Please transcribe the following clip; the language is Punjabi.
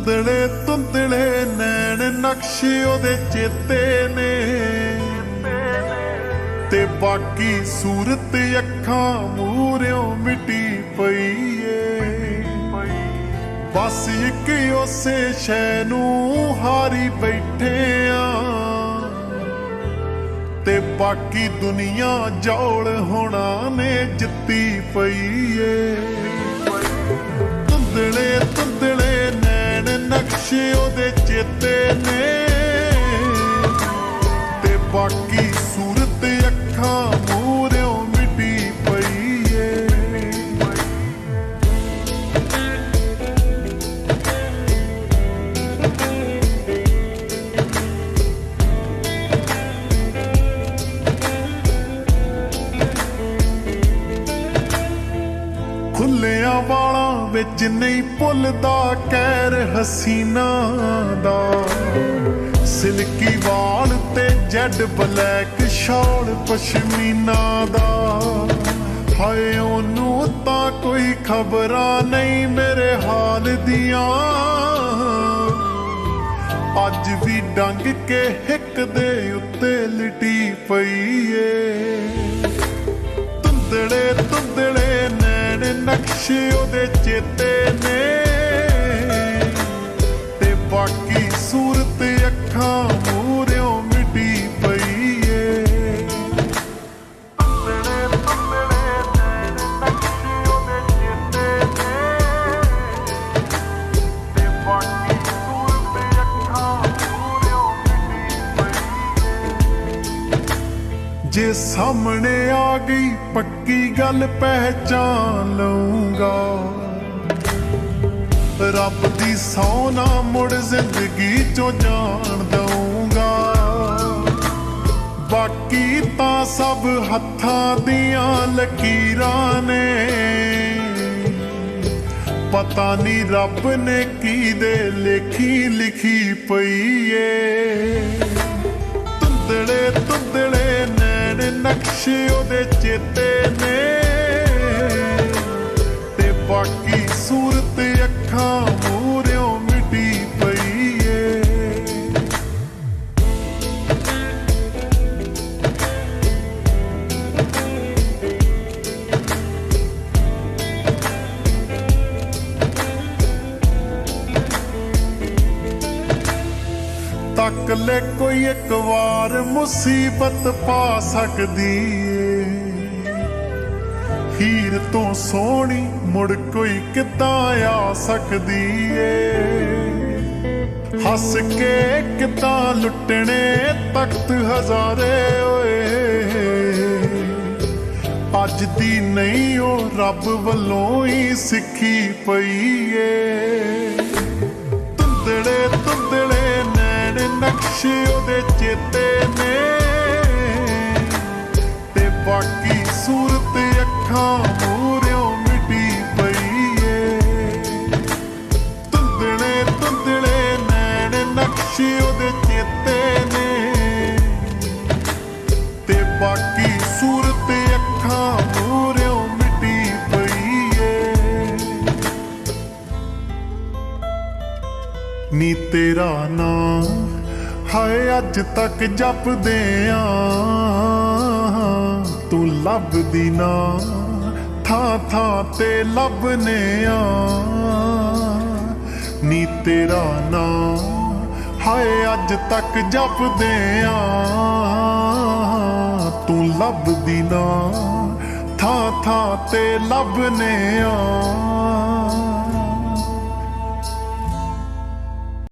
ਧੁੰਦਲੇ ਧੁੰਦਲੇ ਨੈਣ ਨਕਸ਼ੇ ਉਹਦੇ ਚੇਤੇ ਨੇ। ਤੇ ਬਾਕੀ ਸੂਰਤ ਅੱਖਾਂ ਮੂਰਿਓ ਮਿਟੀ ਪਈ ਏ। ਬਸ ਇੱਕ ਉਸੇ ਸ਼ੈ ਨੂੰ ਹਾਰੀ ਬੈਠੇ ਆ। ਤੇ ਬਾਕੀ ਦੁਨੀਆ ਜੌਲ ਹੋਣਾ ਨੇ ਜਿੱਤੀ ਪਈ ਏ। ਚੇਤੇ ਨੇ ਤੇ ਬਾਕੀ ਸੂਰਤ ਅੱਖਾਂ ਮੂਰਿਓ ਮਿਟੀ ਪਈ ਏ ਖੁੱਲਿਆਂ ਵਿੱਚ ਨਹੀਂ ਭੁੱਲਦਾ ਕਹਿਰ ਹਸੀਨਾ ਦਾ। ਸਿਲਕੀ ਵਾਲ ਤੇ ਜੈਡ ਬਲੈਕ ਸ਼ਾਲ ਪਸ਼ਮੀਨਾ ਦਾ। ਹਾਏ, ਉਹਨੂੰ ਤਾਂ ਕੋਈ ਖਬਰਾਂ ਨਹੀਂ ਮੇਰੇ ਹਾਲ ਦੀਆਂ। ਅੱਜ ਵੀ ਡੰਗ ਕੇ ਹਿੱਕ ਦੇ ਉੱਤੇ ਲਿਟੀ ਪਈ ਏ। ਧੁੰਦਲੇ ਧੁੰਦਲੇ ਨਕਸ਼ੇ ਉਹਦੇ ਚੇਤੇ ਨੇ। ਤੇ ਬਾਕੀ ਸੂਰਤ ਅੱਖਾਂ ਜੇ ਸਾਹਮਣੇ ਆ ਗਈ ਪੱਕੀ ਗੱਲ ਪਹਿਚਾਨ ਲਊਂਗਾ। ਰੱਬ ਦੀ ਸੌ ਮੁੜ ਜ਼ਿੰਦਗੀ ਚੋਂ ਜਾਣ ਦਊਂਗਾ। ਬਾਕੀ ਤਾਂ ਸਭ ਹੱਥਾਂ ਦੀਆਂ ਲਕੀਰਾਂ ਨੇ। ਪਤਾ ਨਹੀਂ ਰੱਬ ਨੇ ਕੀ ਦੇ ਲੇਖੀ ਲਿਖੀ ਪਈ ਏ। ਨੈਣ ਨਕਸ਼ੇ ਉਹਦੇ ਇਕੱਲੇ ਕੋਈ ਇੱਕ ਵਾਰ ਮੁਸੀਬਤ ਪਾ ਸਕਦੀ ਏ। ਹੀਰ ਤੋਂ ਸੋਹਣੀ ਮੁੜ ਕੋਈ ਕਿੱਦਾਂ ਆ ਸਕਦੀ ਏ। ਹੱਸ ਕੇ ਕਿੱਦਾਂ ਲੁੱਟਣੇ ਤਖਤ ਹਜ਼ਾਰੇ ਓਏ। ਅੱਜ ਦੀ ਨਹੀਂ ਉਹ ਰੱਬ ਵੱਲੋਂ ਹੀ ਸਿੱਖੀ ਪਈ ਏ। ਧੁੰਦਲੇ ਧੁੰਦਲੇ ਨਕਸ਼ੇ ਉਹਦੇ ਚੇਤੇ ਨੇ। ਤੇ ਬਾਕੀ ਸੂਰਤ ਅੱਖਾਂ ਮੂਰਿਓ ਮਿਟੀ ਪਈ ਏ। ਧੁੰਦਲੇ ਧੁੰਦਲੇ ਨੈਣ ਨਕਸ਼ੇ ਉਹਦੇ ਚੇਤੇ ਨੇ। ਤੇ ਬਾਕੀ ਸੂਰਤ ਅੱਖਾਂ ਮੂਰਿਓ ਮਿਟੀ ਪਈ ਏ। ਨੀ ਤੇਰਾ ਨਾਂ ਹਾਏ, ਅੱਜ ਤੱਕ ਜਪਦੇ ਆ। ਤੂੰ ਲੱਭਦੀ ਨਾ, ਥਾਂ ਥਾਂ ਤੇ ਲੱਭਨੇ ਆ। ਨੀ ਤੇਰਾ ਨਾਂ ਹਾਏ, ਅੱਜ ਤੱਕ ਜਪਦੇ ਆ। ਤੂੰ ਲੱਭਦੀ ਨਾ, ਥਾਂ ਥਾਂ ਤੇ ਲੱਭਨੇ ਆ।